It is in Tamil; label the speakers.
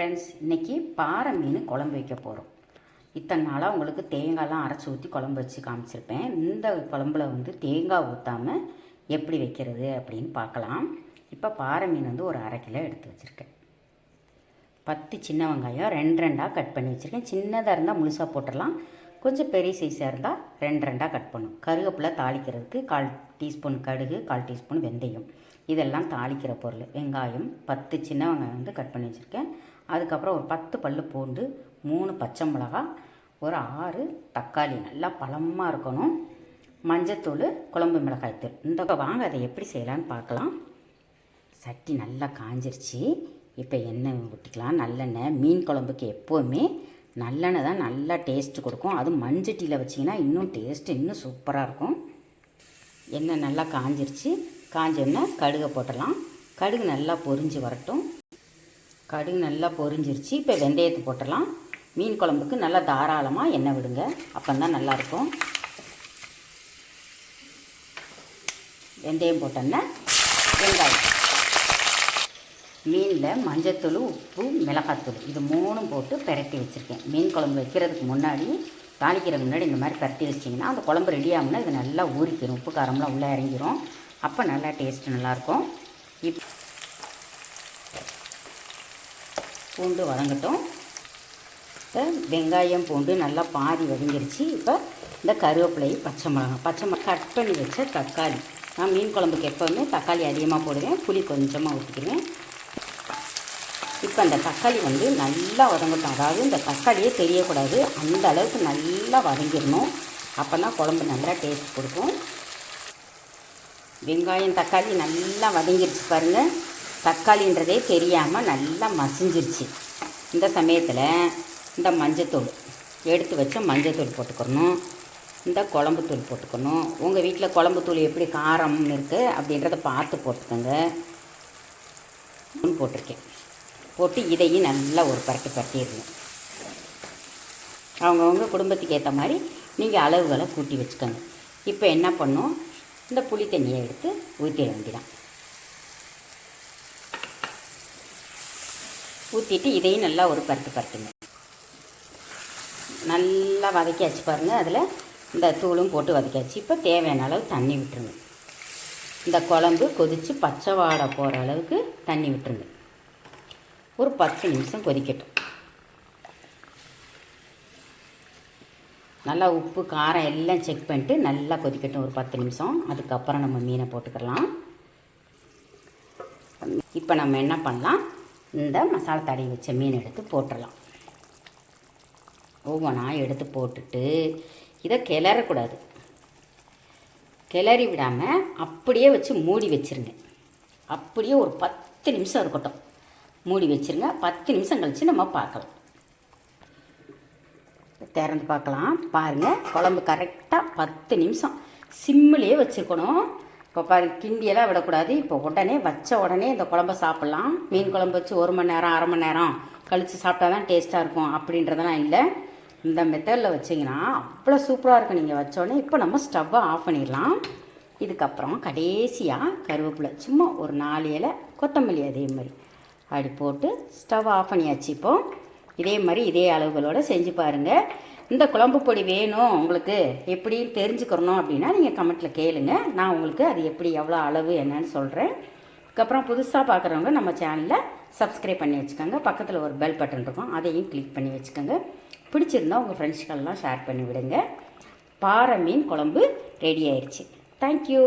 Speaker 1: ஃப்ரெண்ட்ஸ் இன்றைக்கி பாறை மீன் குழம்பு வைக்க போகிறோம் இத்தனை நாளாக உங்களுக்கு தேங்காய்லாம் அரைச்சி ஊற்றி குழம்பு வச்சு காமிச்சிருப்பேன். இந்த குழம்புல வந்து தேங்காய் ஊற்றாமல் எப்படி வைக்கிறது அப்படின்னு பார்க்கலாம். இப்போ பாறை மீன் வந்து ஒரு அரை கிலோ எடுத்து வச்சுருக்கேன். பத்து சின்ன வெங்காயம் ரெண்டு ரெண்டாக கட் பண்ணி வச்சுருக்கேன். சின்னதாக இருந்தால் முழுசாக போட்டுடலாம். கொஞ்சம் பெரிய சைஸாக இருந்தால் ரெண்டு ரெண்டாக கட் பண்ணும். கருவேப்பிலை தாளிக்கிறதுக்கு கால் டீஸ்பூன் கடுகு கால் டீஸ்பூன் வெந்தயம். இதெல்லாம் தாளிக்கிற பொருள். வெங்காயம் பத்து சின்ன வெங்காயம் வந்து கட் பண்ணி வச்சுருக்கேன். அதுக்கப்புறம் ஒரு பத்து பல்லு பூண்டு மூணு பச்சை மிளகா ஒரு ஆறு தக்காளி. நல்லா பழமாக இருக்கணும். மஞ்சத்தூள் குழம்பு மிளகாய் தூள். இந்த வாங்க அதை எப்படி செய்யலான்னு பார்க்கலாம். சட்டி நல்லா காஞ்சிருச்சு. இப்போ எண்ணெய் விட்டுக்கலாம் நல்லெண்ணெய். மீன் குழம்புக்கு எப்போவுமே நல்லெண்ணெய் தான் நல்லா டேஸ்ட்டு கொடுக்கும். அதுவும் மஞ்சட்டியில் வச்சிங்கன்னா இன்னும் டேஸ்ட்டு இன்னும் சூப்பராக இருக்கும். எண்ணெய் நல்லா காஞ்சிருச்சு. காஞ்ச எண்ணெய் கடுகை போட்டலாம் கடுகு நல்லா பொரிஞ்சு வரட்டும். கடுகு நல்லா பொரிஞ்சிருச்சு. இப்போ வெந்தயத்தை போட்டலாம் மீன் குழம்புக்கு நல்லா தாராளமாக எண்ணெய் விடுங்க. அப்போந்தான் நல்லாயிருக்கும். வெந்தயம் போட்டோன்னா வெங்காயம். மீனில் மஞ்சத்தூள் உப்பு மிளகாத்தூள் இது மூணும் போட்டு பிரட்டி வச்சுருக்கேன். மீன் குழம்பு வைக்கிறதுக்கு முன்னாடி தாளிக்கிறதுக்கு முன்னாடி இந்த மாதிரி பரட்டி வச்சிங்கன்னா அந்த குழம்பு ரெடி ஆகும்னா இது நல்லா ஊறிக்கிடும் உப்பு காரம்லாம் உள்ளே இறங்கிரும். அப்போ நல்லா டேஸ்ட்டு நல்லாயிருக்கும். இப் பூண்டு வதங்கட்டும். இப்போ வெங்காயம் பூண்டு நல்லா பாதி வதங்கிருச்சு. இப்போ இந்த கருவேப்பிலை பச்சை மிளகாய் பச்சை மிளகா கட் பண்ணி வச்ச தக்காளி. நான் மீன் குழம்புக்கு எப்போவுமே தக்காளி அதிகமாக போடுவேன். புளி கொஞ்சமாக ஊற்றிக்குவேன் இப்போ அந்த தக்காளி வந்து நல்லா வதங்கட்டும். அதாவது இந்த தக்காளியே தெரியக்கூடாது. அந்த அளவுக்கு நல்லா வதங்கிடணும். அப்போ தான் குழம்பு நல்லா டேஸ்ட் கொடுக்கும். வெங்காயம் தக்காளி நல்லா வதங்கிருச்சு பாருங்கள் தக்காளின்றதே தெரியாமல் நல்லா மசிஞ்சிருச்சு. இந்த சமயத்தில் இந்த மஞ்சத்தூள் எடுத்து வச்ச மஞ்சத்தூள் போட்டுக்கணும். இந்த குழம்பு தூள் போட்டுக்கணும். உங்கள் வீட்டில் குழம்பு தூள் எப்படி காரம்னு இருக்குது அப்படின்றத பார்த்து போட்டுக்கோங்க. போட்டிருக்கேன். போட்டு இதையும் நல்லா ஒரு பரட்டு பரட்டிடணும். அவங்கவுங்க குடும்பத்துக்கு ஏற்ற மாதிரி நீங்கள் அளவுகளை கூட்டி வச்சுக்கோங்க. இப்போ என்ன பண்ணும்? இந்த புளி தண்ணியை எடுத்து ஊற்றிட வேண்டிதான் ஊற்றிட்டு இதையும் நல்லா ஒரு பருத்து பருத்துங்க நல்லா வதக்கியாச்சு பாருங்கள் அதில் இந்த தூளும் போட்டு வதக்கியாச்சு. இப்போ தேவையான அளவு தண்ணி விட்டுருங்க. இந்த குழம்பு கொதித்து பச்சை வாடை போகிற அளவுக்கு தண்ணி விட்டுருங்க. ஒரு பத்து நிமிஷம் கொதிக்கட்டும். நல்லா உப்பு காரம் எல்லாம் செக் பண்ணிட்டு நல்லா கொதிக்கட்டும் ஒரு பத்து நிமிஷம். அதுக்கப்புறம் நம்ம மீனை போட்டுக்கலாம். இப்போ நம்ம என்ன பண்ணலாம்? இந்த மசாலா தடவி வச்ச மீன் எடுத்து போட்டுடலாம் ஒவ்வொன்றா எடுத்து போட்டுட்டு இதை கிளறக்கூடாது. கிளறி விடாமல் அப்படியே வச்சு மூடி வச்சுருங்க. அப்படியே ஒரு பத்து நிமிஷம் இருக்கட்டும். மூடி வச்சுருங்க. பத்து நிமிஷம் கழித்து நம்ம பார்க்கலாம். திறந்து பார்க்கலாம். பாருங்கள் குழம்பு கரெக்டாக பத்து நிமிஷம். சிம்மிலேயே வச்சுருக்கணும். இப்போ பாரு கிண்டியெல்லாம் விடக்கூடாது. இப்போ உடனே வச்ச உடனே இந்த குழம்ப சாப்பிட்லாம். மீன் குழம்பு வச்சு ஒரு மணி நேரம் அரை மணி நேரம் கழித்து சாப்பிட்டா தான் டேஸ்ட்டாக இருக்கும். அப்படின்றதெல்லாம் இல்லை. இந்த மெத்தடில் வச்சிங்கன்னா அவ்வளோ சூப்பராக இருக்கும். நீங்கள் வச்சோடனே இப்போ நம்ம ஸ்டவ்வை ஆஃப் பண்ணிடலாம். இதுக்கப்புறம் கடைசியாக கருவேப்பிலை சும்மா ஒரு நாலு இலை கொத்தமல்லி அதே மாதிரி அப்படி போட்டு ஸ்டவ் ஆஃப் பண்ணியாச்சு இப்போ. இதே மாதிரி இதே அளவுகளோடு செஞ்சு பாருங்கள் இந்த குழம்பு பொடி வேணும் உங்களுக்கு. எப்படின்னு தெரிஞ்சுக்கிறணும் அப்படின்னா நீங்கள் கமெண்ட்டில் கேளுங்க. நான் உங்களுக்கு அது எப்படி எவ்வளோ அளவு என்னன்னு சொல்கிறேன் அதுக்கப்புறம் புதுசாக பார்க்குறவங்க நம்ம சேனலில் சப்ஸ்கிரைப் பண்ணி வச்சுக்கோங்க. பக்கத்தில் ஒரு பெல் பட்டன் இருக்கும். அதையும் கிளிக் பண்ணி வச்சுக்கோங்க. பிடிச்சிருந்தா உங்கள் ஃப்ரெண்ட்ஸ்கள்லாம் ஷேர் பண்ணி விடுங்க. பாறை மீன் குழம்பு ரெடி ஆயிடுச்சு. தேங்க்யூ